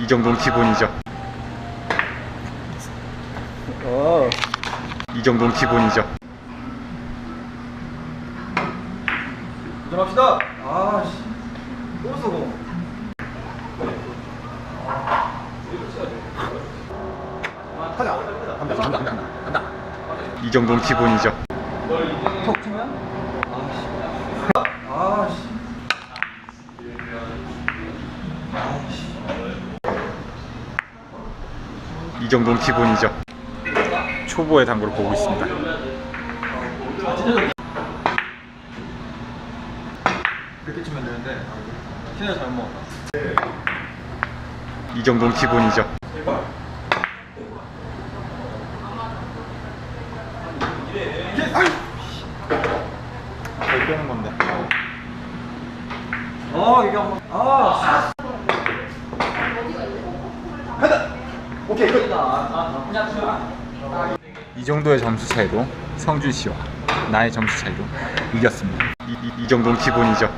이 정도는 기본이죠. 어. 이 정도는 기본이죠. 인정합시다. 아, 씨. 또. 가자. 간다, 간다, 간다, 간다. 이 정도는 기본이죠. 톡 치면? 아, 씨. 아, 씨. 이 정도는 기본이죠. 초보의 당구를 보고 있습니다. 그렇게 치면 되는데. 신을 잘못 먹었다. 이 정도는 기본이죠. 잘 빼는 건데. 어, 이게 한번. 아, 씨. 간다. 오케이, 끝. 이 정도의 점수 차이로 성준 씨와 나의 점수 차이로 이겼습니다. 이, 이- 이 정도는 기본이죠.